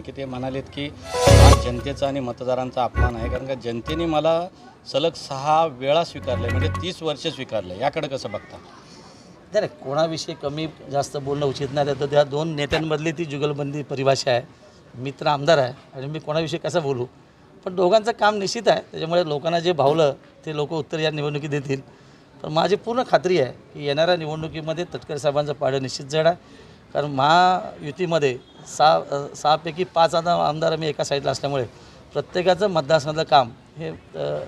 त्यांनी की ते म्हणालेत की हा जनतेचा आणि मतदारांचा अपमान आहे. कारण का जनतेने मला सलग सहा वेळा स्वीकारलं म्हणजे तीस वर्ष स्वीकारलं याकडे कसं बघता? नाही नाही, कोणाविषयी कमी जास्त बोलणं उचित नाही. तर त्या दोन नेत्यांमधली ती जुगलबंदी परिभाषा आहे. मित्र आमदार आहे आणि मी कोणाविषयी कसं बोलू? पण दोघांचं काम निश्चित आहे. त्याच्यामुळे लोकांना जे भावलं ते लोक उत्तर या निवडणुकीत देतील. पण माझी पूर्ण खात्री आहे की येणाऱ्या निवडणुकीमध्ये तटकरे साहेबांचं पाडं निश्चित जड आहे कारण महायुतीमध्ये सहा सहापैकी पाच आता आमदार मी एका साईडला असल्यामुळे प्रत्येकाचं मतदारसंघातलं काम हे अ,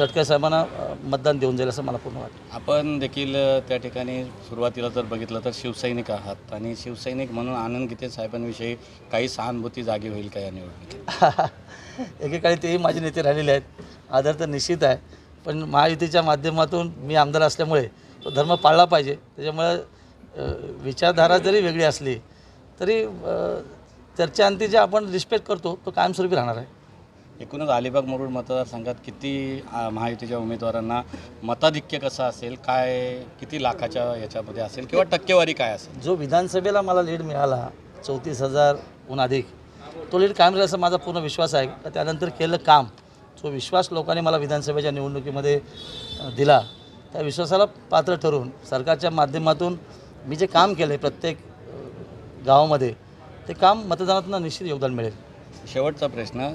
तटकरे साहेबांना मतदान देऊन जाईल असं मला पूर्ण वाटतं. आपण देखील त्या ठिकाणी सुरुवातीला जर बघितलं तर शिवसैनिक आहात आणि शिवसैनिक म्हणून आनंद गीते साहेबांविषयी काही सहानुभूती जागी होईल का या निवडणुकीत? एकेकाळी तेही माझे नेते राहिलेले आहेत. आदर तर निश्चित आहे. पण महायुतीच्या माध्यमातून मी आमदार असल्यामुळे तो धर्म पाळला पाहिजे. त्याच्यामुळे विचारधारा जरी वेगळी असली तरी अ, चर्चांती जे आपण रिस्पेक्ट करतो तो कायमस्वरूपी राहणार आहे. एकूणच अलिबाग मुरुड मतदारसंघात किती महायुतीच्या उमेदवारांना मताधिक्य कसं असेल काय किती लाखाच्या याच्यामध्ये असेल किंवा टक्केवारी काय असेल? जो विधानसभेला मला लीड मिळाला चौतीस हजारहून अधिक तो लीड कायम राहील असा माझा पूर्ण विश्वास आहे. का त्यानंतर केलं काम. जो विश्वास लोकांनी मला विधानसभेच्या निवडणुकीमध्ये दिला त्या विश्वासाला पात्र ठरून सरकारच्या माध्यमातून मी जे काम केलं प्रत्येक गावामध्ये ते काम मतदानातून निश्चित योगदान मिळेल. शेवटचा प्रश्न